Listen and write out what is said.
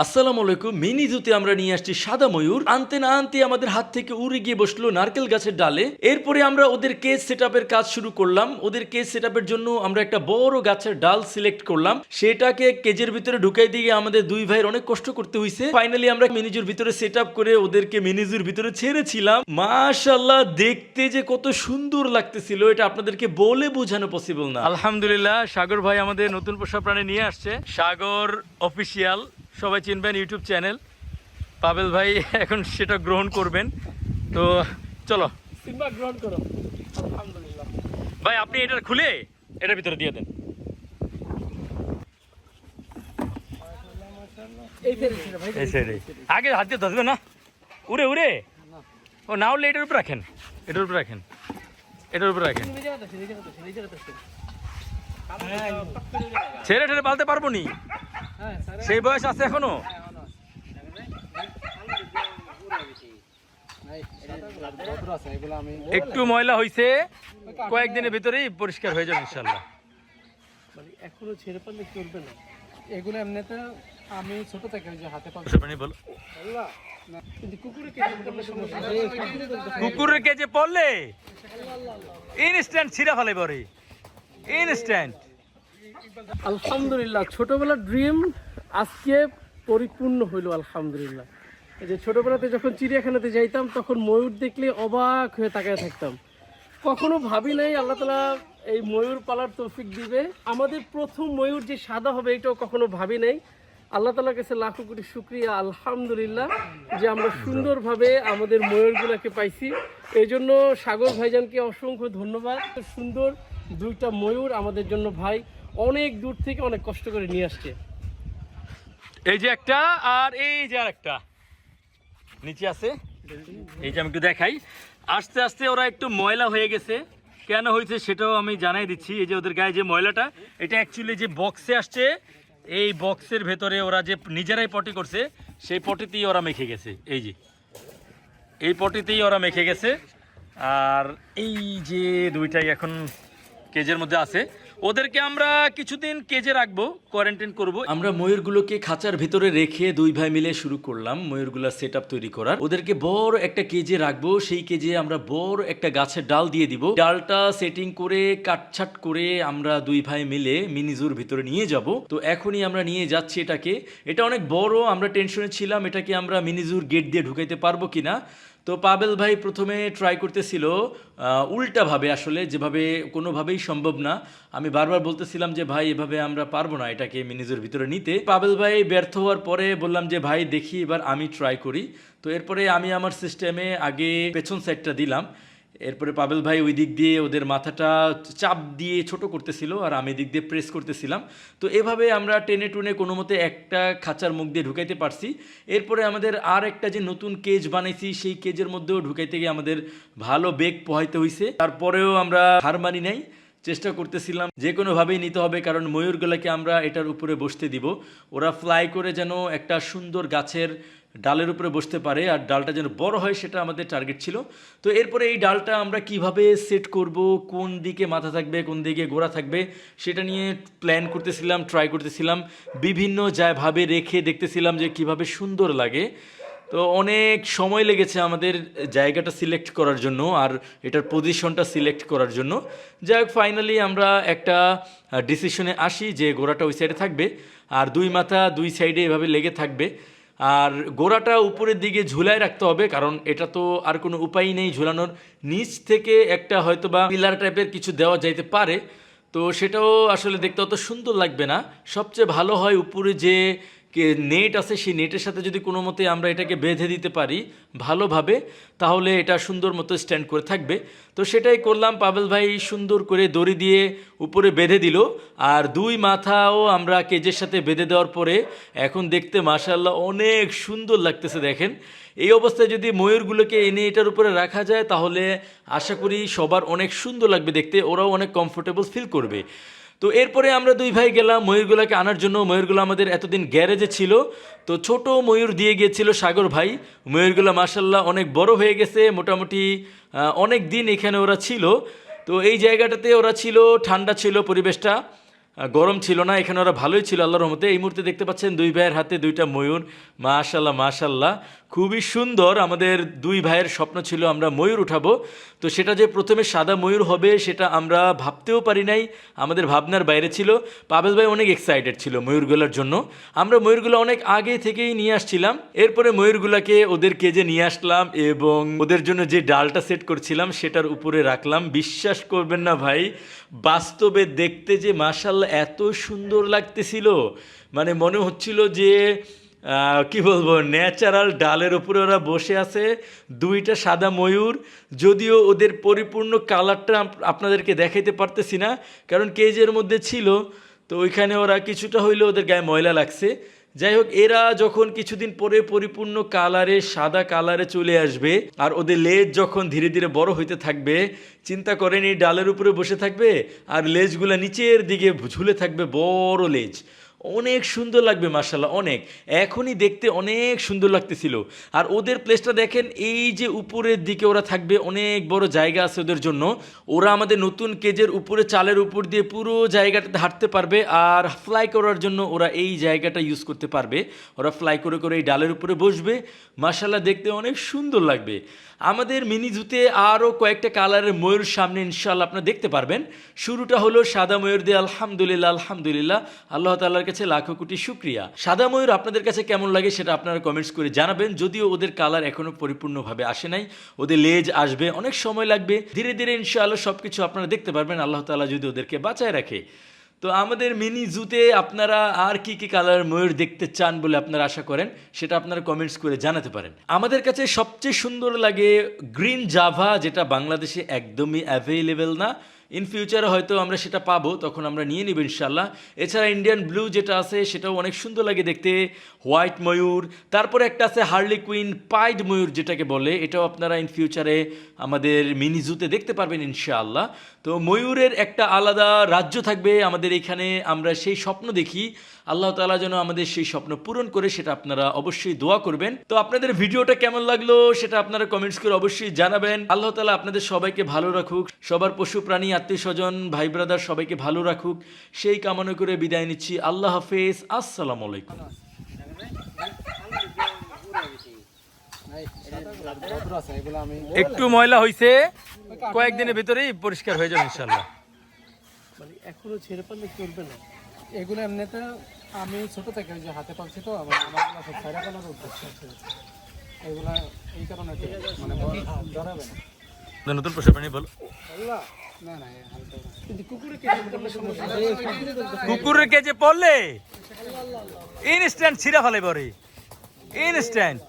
আসসালামু আলাইকুম, মিনি জুতে আমরা নিয়ে আসছি সাদা ময়ূর। আনতে না আনতে আমাদের হাত থেকে উড়ে গিয়ে বসল নারকেল গাছের ডালে। এরপরে আমরা ওদের কেজ সেট কাজ শুরু করলাম। ওদের কেজ সেট জন্য আমরা একটা বড় গাছের ডাল সিলেক্ট করলাম। সেটাকে কেজের ভিতরে ঢুকাই দিয়ে আমাদের দুই ভাইয়ের অনেক কষ্ট করতে হয়েছে ফাইনালি আমরা মিনিজুর ভিতরে সেট করে ওদেরকে মিনিজুর ভিতরে ছেড়েছিলাম। মাশাল্লাহ দেখতে যে কত সুন্দর লাগতেছিল। এটা আপনাদেরকে বলে বোঝানো পসিবল না। আলহামদুলিল্লাহ, সাগর ভাই আমাদের নতুন পোষা প্রাণী নিয়ে আসছে। সাগর অফিসিয়াল সবাই চিনবেন ইউটিউব চ্যানেল। পাবেল ভাই এখন সেটা গ্রহণ করবেন। তো চলো। গ্রহণ করো। আলহামদুলিল্লাহ। ভাই আপনি এটা খুলে এটার ভিতরে দিয়ে দেন। আগে হাত দিয়ে ধরবে না? উড়ে উড়ে। ও না উঠলে এটার উপর রাখেন। এটার উপর রাখেন। এটার উপর রাখেন। ছেড়ে ঠেড়ে পালতে পারব নি। সেই বয়স আছে এখনও? একটু ময়লা হইছে কয়েকদিনের ভিতরেই পরিষ্কার হয়ে যাবে ইনশাল্লাহ এখনও ছেড়ে পারলে চলবে না। এগুলো এমনিতে আমি ছোট থেকে ওই যে হাতে পাবো বলো। কুকুরের কেজে পড়লে ইনস্ট্যান্ট ছিঁড়া ফেলে পরে। ইনস্ট্যান্ট আলহামদুলিল্লাহ, ছোটবেলার ড্রিম আজকে পরিপূর্ণ হইল, আলহামদুলিল্লাহ। যে ছোটবেলাতে যখন চিড়িয়াখানাতে যাইতাম, তখন ময়ূর দেখলে অবাক হয়ে তাকায় থাকতাম। কখনো ভাবি নাই, আল্লাহ তালা এই ময়ূর পালার তৌফিক দিবে। আমাদের প্রথম ময়ূর যে সাদা হবে, এটাও কখনো ভাবি নাই। আল্লাহ তালার কাছে লাখো কোটি শুক্রিয়া, আলহামদুলিল্লাহ, যে আমরা সুন্দরভাবে আমাদের ময়ূরগুলোকে পাইছি। এই জন্য সাগর ভাইজানকে অসংখ্য ধন্যবাদ। সুন্দর দুইটা ময়ূর আমাদের জন্য ভাই। অনেক দূর থেকে অনেক কষ্ট করে নিয়ে আসছে। এই যে একটা আর এই যে আর একটা। নিচে আছে। এই যে আমি একটু দেখাই। আস্তে আস্তে ওরা একটু ময়লা হয়ে গেছে। কেন হয়েছে সেটাও আমি জানাই দিচ্ছি। এই যে ওদের গায়ে যে ময়লাটা, এটা অ্যাকচুয়ালি যে বক্সে আসছে, এই বক্সের ভেতরে ওরা যে নিজেরাই পটি করছে, সেই পটিতেই ওরা মেখে গেছে। এই যে। এই পটিতেই ওরা মেখে গেছে। আর এই যে দুইটাই এখন কেজের মধ্যে আছে। ওদেরকে আমরা কিছুদিন কেজে রাখব কোয়ারেন্টাইন করব। আমরা ময়ূরগুলোকে খাঁচার ভিতরে রেখে দুই ভাই মিলে শুরু করলাম ময়ূরগুলা সেট তৈরি করার। ওদেরকে বড় একটা কেজে রাখব, সেই কেজে আমরা বড় একটা গাছের ডাল দিয়ে দিব। ডালটা সেটিং করে, কাটছাট করে আমরা দুই ভাই মিলে মিনিজুর ভিতরে নিয়ে যাব। তো এখনই আমরা নিয়ে যাচ্ছি এটাকে। এটা অনেক বড়, আমরা টেনশনে ছিলাম এটাকে আমরা মিনিজুর গেট দিয়ে ঢুকাইতে পারব কিনা। তো পাবেল ভাই প্রথমে ট্রাই করতেছিল উল্টাভাবে আসলে, যেভাবে, কোনোভাবেই সম্ভব না। আমি বারবার বলতেছিলাম যে, ভাই, এভাবে আমরা পারব না, এটাকে মিনিজের ভিতরে নিতে। পাবেল ভাই ব্যর্থ হওয়ার পরে বললাম যে, ভাই, দেখি, এবার আমি ট্রাই করি। তো এরপরে আমি আমার সিস্টেমে আগে পেছন সাইডটা দিলাম। এরপরে পাবেল ভাই ওই দিক দিয়ে ওদের মাথাটা চাপ দিয়ে ছোট করতেছিল আর আমি দিক দিয়ে প্রেস করতেছিলাম। তো এভাবে আমরা টেনে টুনে কোনো মতে একটা খাঁচার মুখ দিয়ে ঢুকাইতে পারছি। এরপরে আমাদের আর একটা যে নতুন কেজ বানাইছি, সেই কেজের মধ্যেও ঢুকাইতে গিয়ে আমাদের ভালো বেগ পোহাইতে হয়েছে তারপরেও আমরা হার মানি নাই। চেষ্টা করতেছিলাম, যে কোনোভাবেই নিতে হবে, কারণ ময়ূরগুলোকে আমরা এটার উপরে বসতে দিব। ওরা ফ্লাই করে যেন একটা সুন্দর গাছের ডালের উপরে বসতে পারে আর ডালটা যেন বড় হয় সেটা আমাদের টার্গেট ছিল। তো এরপরে এই ডালটা আমরা কীভাবে সেট করব, কোন দিকে মাথা থাকবে, কোন দিকে গোড়া থাকবে, সেটা নিয়ে প্ল্যান করতেছিলাম ট্রাই করতেছিলাম। বিভিন্ন যায় ভাবে রেখে দেখতেছিলাম যে কীভাবে সুন্দর লাগে। তো অনেক সময় লেগেছে আমাদের জায়গাটা সিলেক্ট করার জন্য আর এটার পজিশনটা সিলেক্ট করার জন্য। যাই হোক ফাইনালি আমরা একটা ডিসিশনে আসি যে গোড়াটা ওই সাইডে থাকবে আর দুই মাথা দুই সাইডে এভাবে লেগে থাকবে। আর গোড়াটা উপরের দিকে ঝুলায় রাখতে হবে, কারণ এটা তো আর কোনো উপায় নেই ঝুলানোর। নিচ থেকে একটা হয়তো বা পিলার টাইপের কিছু দেওয়া যাইতে পারে। তো সেটাও আসলে দেখতে অত সুন্দর লাগবে না। সবচেয়ে ভালো হয় উপরে যে নেট আছে, সেই নেটের সাথে যদি কোনো মতে আমরা এটাকে বেঁধে দিতে পারি ভালোভাবে, তাহলে এটা সুন্দর মতো স্ট্যান্ড করে থাকবে। তো সেটাই করলাম পাবেল ভাই সুন্দর করে দড়ি দিয়ে উপরে বেঁধে দিল। আর দুই মাথাও আমরা কেজের সাথে বেঁধে দেওয়ার পরে, এখন দেখতে মাশাল্লাহ অনেক সুন্দর লাগতেছে, দেখেন। এই অবস্থায় যদি ময়ূরগুলোকে এনে এটার উপরে রাখা যায়, তাহলে আশা করি সবার অনেক সুন্দর লাগবে দেখতে, ওরাও অনেক কমফোর্টেবল ফিল করবে। তো এরপরে আমরা দুই ভাই গেলাম ময়ূরগুলোকে আনার জন্য। ময়ূরগুলো আমাদের এতদিন গ্যারেজে ছিল। তো ছোট ময়ূর দিয়ে গিয়েছিল সাগর ভাই। ময়ূরগুলো মাসাল্লাহ অনেক বড় হয়ে গেছে। মোটামুটি অনেক দিন এখানে ওরা ছিল। তো এই জায়গাটাতে ওরা ছিল, ঠান্ডা ছিল পরিবেশটা। গরম ছিল না, এখানে ওরা ভালোই ছিল আল্লাহর রহমতে। এই মুহূর্তে দেখতে পাচ্ছেন দুই ভাইয়ের হাতে দুইটা ময়ূর। মাশাল্লাহ মাশাল্লাহ খুবই সুন্দর। আমাদের দুই ভাইয়ের স্বপ্ন ছিল আমরা ময়ূর উঠাবো। তো সেটা যে প্রথমে সাদা ময়ূর হবে, সেটা আমরা ভাবতেও পারি নাই। আমাদের ভাবনার বাইরে ছিল। পাবেল ভাই অনেক এক্সাইটেড ছিল ময়ূরগুলোর জন্য। আমরা ময়ূরগুলো অনেক আগে থেকেই নিয়ে আসছিলাম। এরপরে ময়ূরগুলোকে ওদের কেজে নিয়ে আসলাম এবং ওদের জন্য যে ডালটা সেট করছিলাম, সেটার উপরে রাখলাম। বিশ্বাস করবেন না ভাই, বাস্তবে দেখতে যে মাসাল্লাহ এত সুন্দর লাগতেছিল। মানে মনে হচ্ছিল যে কি বলব, ন্যাচারাল ডালের উপরে ওরা বসে আছে, দুইটা সাদা ময়ূর, যদিও ওদের পরিপূর্ণ কালারটা আপনাদেরকে দেখাইতে পারতেছি না, কারণ কেজের মধ্যে ছিল, তো ওইখানে ওরা কিছুটা হইলেও ওদের গায়ে ময়লা লাগছে। যাই হোক, এরা যখন কিছুদিন পরে পরিপূর্ণ কালারে, সাদা কালারে চলে আসবে, আর ওদের লেজ যখন ধীরে ধীরে বড় হইতে থাকবে, চিন্তা করেন ডালের উপরে বসে থাকবে, আর লেজগুলো নিচের দিকে ঝুলে থাকবে বড় লেজ। অনেক সুন্দর লাগবে মার্শাল্লাহ অনেক। এখনই দেখতে অনেক সুন্দর লাগতেছিল। আর ওদের প্লেসটা দেখেন, এই যে উপরের দিকে ওরা থাকবে, অনেক বড় জায়গা আছে ওদের জন্য। ওরা আমাদের নতুন কেজের উপরে, চালের উপর দিয়ে পুরো জায়গাটাতে হাঁটতে পারবে আর ফ্লাই করার জন্য ওরা এই জায়গাটা ইউজ করতে পারবে। ওরা ফ্লাই করে করে এই ডালের উপরে বসবে। মার্শাল্লাহ দেখতে অনেক সুন্দর লাগবে। আমাদের মিনি জুতে আরও কয়েকটা কালারের ময়ূর সামনে ইনশাল্লাহ আপনারা দেখতে পারবেন। শুরুটা হলো সাদা ময়ূর দিয়ে, আলহামদুলিল্লাহ আলহামদুলিল্লাহ। আল্লাহ তাল্লাহর কাছে লাখো কোটি শুক্রিয়া। সাদা ময়ূর আপনাদের কাছে কেমন লাগে সেটা আপনারা কমেন্টস করে জানাবেন। যদিও ওদের কালার এখনও পরিপূর্ণভাবে আসে নাই, ওদের লেজ আসবে, অনেক সময় লাগবে। ধীরে ধীরে ইনশাআল্লাহ সব কিছু আপনারা দেখতে পারবেন, আল্লাহ তাআলা যদি ওদেরকে বাঁচায় রাখে। তো আমাদের মিনি জুতে আপনারা আর কি কি কালার ময়ূর দেখতে চান বলে আপনারা আশা করেন, সেটা আপনারা কমেন্টস করে জানাতে পারেন। আমাদের কাছে সবচেয়ে সুন্দর লাগে গ্রিন জাভা যেটা বাংলাদেশে একদমই অ্যাভেলেবেল না। ইন ফিউচারে হয়তো আমরা সেটা পাবো, তখন আমরা নিয়ে নিব ইনশাল্লাহ এছাড়া ইন্ডিয়ান ব্লু যেটা আছে, সেটাও অনেক সুন্দর লাগে দেখতে। হোয়াইট ময়ূর, তারপরে একটা আছে হার্লি কুইন পাইড ময়ূর যেটাকে বলে, এটাও আপনারা ইন ফিউচারে আমাদের মিনি জুতে দেখতে পারবেন ইনশাআল্লাহ। তো ময়ূরের একটা আলাদা রাজ্য থাকবে আমাদের এখানে, আমরা সেই স্বপ্ন দেখি। আল্লাহ তাআলা যেন আমাদের সেই স্বপ্ন পূরণ করে, সেটা আপনারা অবশ্যই দোয়া করবেন। তো আপনাদের ভিডিওটা কেমন লাগল, সেটা আপনারা কমেন্টস করে অবশ্যই জানাবেন। আল্লাহ তালা আপনাদের সবাইকে ভালো রাখুক, সবার পশু প্রাণী আত্মীয় স্বজন ভাই ব্রাদার সবাইকে ভালো রাখুক। সেই কামনা করে বিদায় নিচ্ছি। আল্লাহ হাফেজ। আসসালামু আলাইকুম। একটু ময়লা হয়েছে কয়েকদিনের ভিতরেই পরিষ্কার হয়ে যাবে ইনশাল্লাহ মানে এখনও ছেড়ে পারলে চলবে না। এগুলো এমনিতে আমি ছোট থেকে যে হাতে পাচ্ছি তো আমার আমার সব ছাইরা পালার উদ্দেশ্য আছে। এগুলা এই কারণে মানে ধরাবে না। নতুন প্রাণী বল। কুকুরের কেজে পড়লে ইনস্ট্যান্ট ছিঁড়া ফেলে পরে। ইনস্ট্যান্ট